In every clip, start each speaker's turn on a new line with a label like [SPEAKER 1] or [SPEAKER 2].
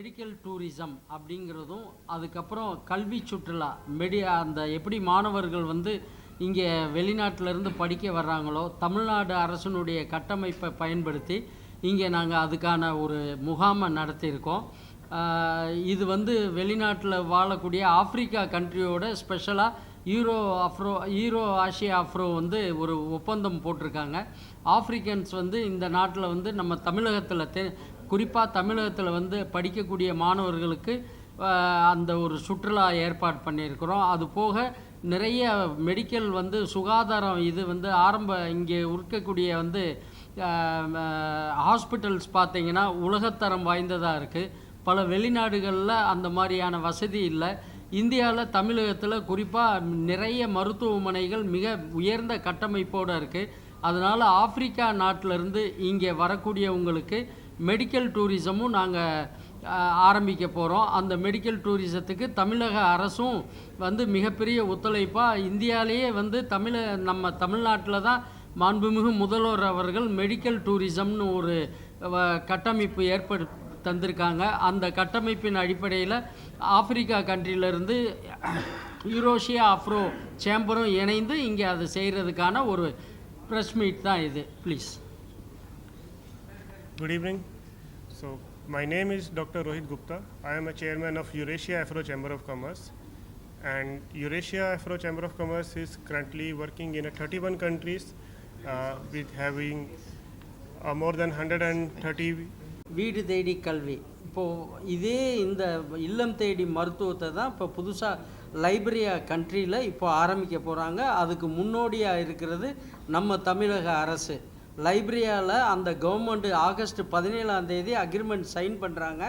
[SPEAKER 1] Medical tourism அப்படிங்கிறதும் அதுக்கப்புறம் கல்வி சுற்றுலா. மெடி அந்த எப்படி மாணவர்கள் வந்து இங்கே வெளிநாட்டிலேருந்து படிக்க வர்றாங்களோ தமிழ்நாடு அரசினுடைய கட்டமைப்பை பயன்படுத்தி இங்கே நாங்கள் அதுக்கான ஒரு முகாமை நடத்தியிருக்கோம். இது வந்து வெளிநாட்டில் வாழக்கூடிய ஆப்பிரிக்கா கண்ட்ரியோட ஸ்பெஷலாக ஈரோ அஃப்ரோ ஈரோ ஆசியா அஃப்ரோ வந்து ஒரு ஒப்பந்தம் போட்டிருக்காங்க. ஆப்ரிக்கன்ஸ் வந்து இந்த நாட்டில் வந்து நம்ம தமிழகத்தில் தெ குறிப்பாக தமிழகத்தில் வந்து படிக்கக்கூடிய மாணவர்களுக்கு அந்த ஒரு சுற்றுலா ஏற்பாடு பண்ணியிருக்கிறோம். அது போக நிறைய மெடிக்கல் வந்து சுகாதாரம் இது வந்து ஆரம்ப இங்கே இருக்கக்கூடிய வந்து ஹாஸ்பிட்டல்ஸ் பார்த்தீங்கன்னா உலகத்தரம் வாய்ந்ததாக இருக்குது பல வெளிநாடுகளில் அந்த மாதிரியான வசதி இல்லை. இந்தியாவில் தமிழகத்தில் குறிப்பாக நிறைய மருத்துவமனைகள் மிக உயர்ந்த கட்டமைப்போடு இருக்குது அதனால் ஆப்பிரிக்கா நாட்டிலேருந்து இங்கே வரக்கூடியவங்களுக்கு மெடிக்கல் டூரிசமும் நாங்கள் ஆரம்பிக்க போகிறோம் அந்த மெடிக்கல் டூரிசத்துக்கு தமிழக அரசும் வந்து மிகப்பெரிய ஒத்துழைப்பாக இந்தியாவிலேயே வந்து தமிழ நம்ம தமிழ்நாட்டில் தான் மாண்புமிகு முதல்வர் அவர்கள் மெடிக்கல் டூரிசம்னு ஒரு வ- கட்டமைப்பு ஏற்படு தந்திருக்காங்க. அந்த கட்டமைப்பின் அடிப்படையில் ஆப்பிரிக்கா கண்ட்ரியிலேருந்து யூரோஷியா அப்ரோ சேம்பரும் இணைந்து இங்கே அதை செய்கிறதுக்கான ஒரு ப்ரெஸ் மீட் தான் இது. Please
[SPEAKER 2] Good evening. So, my name is Dr. Rohit Gupta. I am a chairman of Eurasia Afro Chamber of Commerce. And Eurasia Afro Chamber of Commerce is currently working in 31 countries uh, with having uh, more than 130
[SPEAKER 1] வீடு தேடி கல்வி இப்போது இதே இந்த இல்லம் தேடி மருத்துவத்தை தான் இப்போ புதுசாக லைப்ரரியா கண்ட்ரியில் இப்போ ஆரம்பிக்க போகிறாங்க அதுக்கு முன்னோடியாக இருக்கிறது நம்ம தமிழக அரசு லைப்ரரியாவில் அந்த கவர்மெண்ட்டு ஆகஸ்ட் பதினேழாம் தேதி அக்ரிமெண்ட் சைன் பண்ணுறாங்க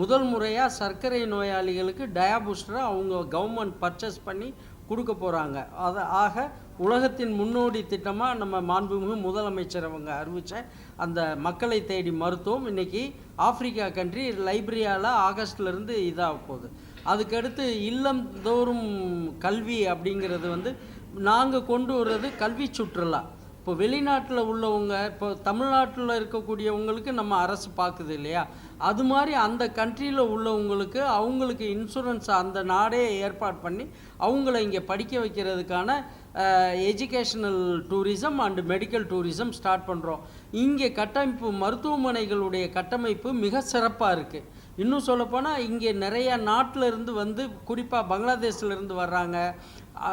[SPEAKER 1] முதல் முறையாக சர்க்கரை நோயாளிகளுக்கு டயாபூஸ்டரை அவங்க கவர்மெண்ட் பர்ச்சேஸ் பண்ணி கொடுக்க போகிறாங்க அதை ஆக உலகத்தின் முன்னோடி திட்டமாக நம்ம மாண்புமிகு முதலமைச்சர் அவங்க அறிவித்த அந்த மக்களை தேடி மருத்துவம் இன்னைக்கு ஆப்பிரிக்கா கண்ட்ரி லைப்ரரியாவில் ஆகஸ்ட்லேருந்து இதாக போகுது. அதுக்கடுத்து இல்லம் தோறும் கல்வி அப்படிங்கிறது வந்து நாங்கள் கொண்டு வர்றது கல்வி சுற்றுலா. இப்போ வெளிநாட்டில் உள்ளவங்க இப்போ தமிழ்நாட்டில் இருக்கக்கூடியவங்களுக்கு நம்ம அரசு பார்க்குது இல்லையா? அது மாதிரி அந்த கண்ட்ரியில் உள்ளவங்களுக்கு அவங்களுக்கு இன்சூரன்ஸ் அந்த நாடே ஏற்பாடு பண்ணி அவங்கள இங்கே படிக்க வைக்கிறதுக்கான educational tourism and medical tourism start பண்ணுறோம் இங்கே கட்டமைப்பு மருத்துவமனைகளுடைய கட்டமைப்பு மிக சிறப்பாக இருக்குது இன்னும் சொல்லப்போனால் இங்கே நிறைய நாட்டில் இருந்து வந்து குறிப்பாக பங்களாதேஷ்ல இருந்து வர்றாங்க.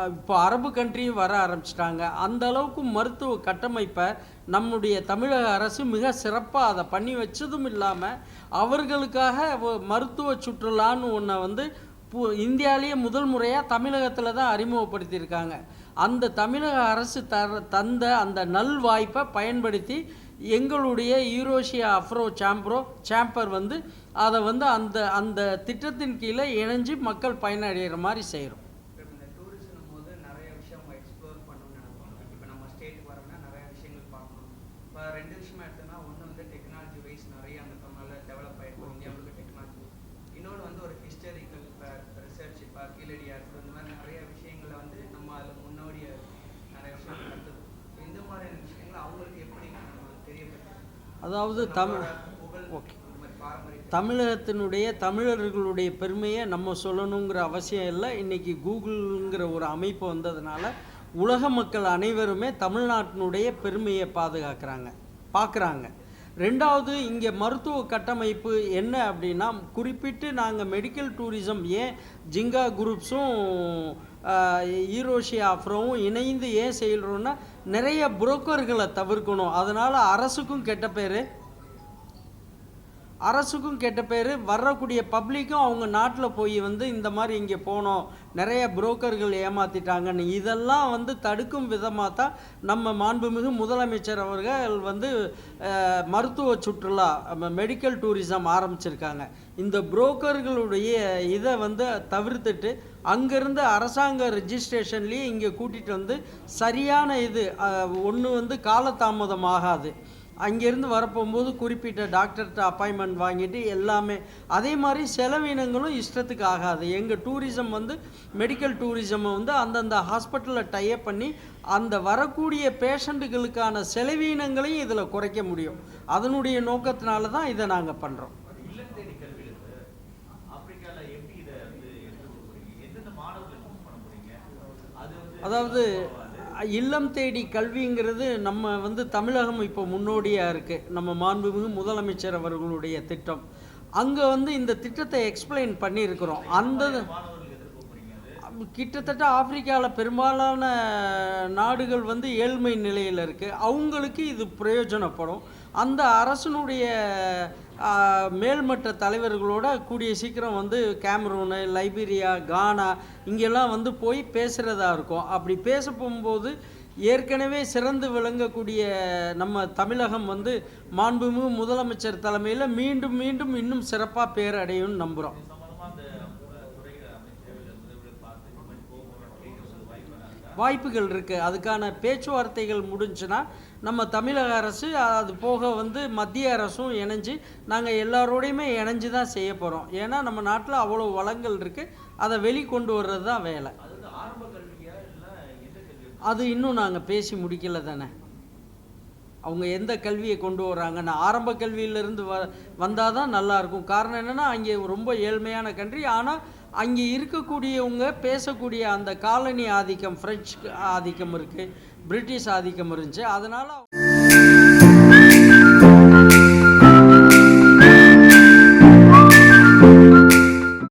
[SPEAKER 1] இப்போ அரபு கண்ட்ரியும் வர ஆரம்பிச்சிட்டாங்க. அந்த அளவுக்கு மருத்துவ கட்டமைப்பை நம்முடைய தமிழக அரசு மிக சிறப்பாக அதை பண்ணி வச்சதும் இல்லாமல் அவர்களுக்காக மருத்துவ சுற்றுலான்னு ஒன்றை வந்து பு இந்தியாவிலேயே முதல் முறையாக தமிழகத்தில் தான் அறிமுகப்படுத்தியிருக்காங்க. அந்த தமிழக அரசு தர தந்த அந்த நல் வாய்ப்பை பயன்படுத்தி எங்களுடைய யூரோஷியா அஃப்ரோ சாம்பரோ சாம்பர் வந்து அதை வந்து அந்த அந்த திட்டத்தின் கீழே இணைஞ்சு மக்கள் பயனடைகிற மாதிரி செய்கிறோம்
[SPEAKER 3] இப்போ இந்த டூரிசம் போது நிறைய விஷயம் அவங்க எக்ஸ்ப்ளோர் பண்ணணும்னு நினைப்பாங்க இப்போ நம்ம ஸ்டேட்டுக்கு வரோம்னா நிறைய விஷயங்கள் பார்க்கணும் இப்போ ரெண்டு விஷயமா எடுத்தோம்னா ஒன்று வந்து டெக்னாலஜி வைஸ் நிறைய அந்த தமிழில் டெவலப் ஆகிருக்கும் இந்தியாவுக்கு டெக்னாலஜி இன்னொன்று வந்து ஒரு ஹிஸ்டரிக்கல் இப்போ ரிசர்ச் இப்போ கீழடியாக இருக்கட்டும் இந்த மாதிரி நிறைய விஷயங்களை வந்து நம்ம அதில் முன்னோடிய நிறைய விஷயம் கற்றுது இந்த மாதிரியான விஷயங்களை அவங்களுக்கு எப்படி நம்ம தெரியப்படுத்தும்
[SPEAKER 1] அதாவது தமிழ் ஓகே. தமிழகத்தினுடைய தமிழர்களுடைய பெருமையை நம்ம சொல்லணுங்கிற அவசியம் இல்லை. இன்றைக்கி கூகுள்ங்கிற ஒரு அமைப்பு வந்ததுனால உலக மக்கள் அனைவருமே தமிழ்நாட்டினுடைய பெருமையை பாதுகாக்கிறாங்க பார்க்குறாங்க ரெண்டாவது இங்கே மருத்துவ கட்டமைப்பு என்ன அப்படின்னா குறிப்பிட்டு நாங்கள் மெடிக்கல் டூரிசம் ஏன் ஜிங்கா குரூப்ஸும் ஈரோஷியா அஃப்ரோவும் இணைந்து ஏன் செய்கிறோன்னா நிறைய புரோக்கர்களை தவிர்க்கணும். அதனால் அரசுக்கும் கெட்ட பேர். அரசுக்கும் கெட்ட பேர் வரக்கூடிய பப்ளிக்கும் அவங்க நாட்டில் போய் வந்து இந்த மாதிரி இங்கே போனோம் நிறைய புரோக்கர்கள் ஏமாத்திட்டாங்கன்னு. இதெல்லாம் வந்து தடுக்கும் விதமாக தான் நம்ம மாண்புமிகு முதலமைச்சர் அவர்கள் வந்து மருத்துவ சுற்றுலா மெடிக்கல் டூரிசம் ஆரம்பிச்சிருக்காங்க. இந்த புரோக்கர்களுடைய இதை வந்து தவிர்த்துட்டு அங்கேருந்து அரசாங்க ரெஜிஸ்ட்ரேஷன்லேயே இங்கே கூட்டிகிட்டு வந்து சரியான இது ஒன்று வந்து காலதாமதம் ஆகாது. அங்கேருந்து வரப்போகும்போது குறிப்பிட்ட டாக்டர்கிட்ட அப்பாயின்மெண்ட் வாங்கிட்டு எல்லாமே அதே மாதிரி செலவினங்களும் இஷ்டத்துக்கு ஆகாது. எங்கள் டூரிசம் வந்து மெடிக்கல் டூரிசம் வந்து அந்தந்த ஹாஸ்பிட்டலில் டைப் பண்ணி அந்த வரக்கூடிய பேஷண்ட்டுகளுக்கான செலவினங்களையும் இதில் குறைக்க முடியும். அதனுடைய நோக்கத்தினால தான் இதை நாங்கள் பண்ணுறோம் அதாவது இல்லம் தேடி கல்விங்கிறது நம்ம வந்து தமிழகம் இப்போ முன்னோடியாக இருக்குது நம்ம மாண்புமிகு முதலமைச்சர் அவர்களுடைய திட்டம். அங்கே வந்து இந்த திட்டத்தை எக்ஸ்பிளைன் பண்ணியிருக்கிறோம். அந்த கிட்டத்தட்ட ஆப்பிரிக்காவில் பெரும்பாலான நாடுகள் வந்து ஏழ்மை நிலையில் இருக்குது அவங்களுக்கு இது பிரயோஜனப்படும். அந்த அரசனுடைய மேல்மட்ட தலைவர்களோட கூடிய சீக்கிரம் வந்து கேமரூனு லைபீரியா கானா இங்கெல்லாம் வந்து போய் பேசுகிறதா இருக்கும். அப்படி பேச போகும்போது ஏற்கனவே சிறந்து விளங்கக்கூடிய நம்ம தமிழகம் வந்து மாண்புமிகு முதலமைச்சர் தலைமையில் மீண்டும் மீண்டும் இன்னும் சிறப்பாக பேர் அடையும்னு நம்புகிறோம் வாய்ப்புகள் இருக்குது அதுக்கான பேச்சுவார்த்தைகள் முடிஞ்சுன்னா நம்ம தமிழக அரசு அது போக வந்து மத்திய அரசும் இணைஞ்சு நாங்கள் எல்லாரோடையுமே இணைஞ்சு தான் செய்ய போகிறோம் ஏன்னா நம்ம நாட்டில் அவ்வளோ வளங்கள் இருக்குது அதை வெளிக்கொண்டு வர்றது தான் வேலை. அது இன்னும் நாங்கள் பேசி முடிக்கல தானே. அவங்க எந்த கல்வியை கொண்டு வராங்கன்னு ஆரம்ப கல்வியிலேருந்து வ வந்தால் தான் நல்லாயிருக்கும் காரணம் என்னென்னா அங்கே ரொம்ப ஏழ்மையான கண்ட்ரி ஆனால் அங்கே இருக்கக்கூடியவங்க பேசக்கூடிய அந்த காலனி ஆதிக்கம் ஃப்ரெஞ்சு ஆதிக்கம் இருக்குது பிரிட்டிஷ் ஆதிக்கம் இருந்துச்சு. அதனால்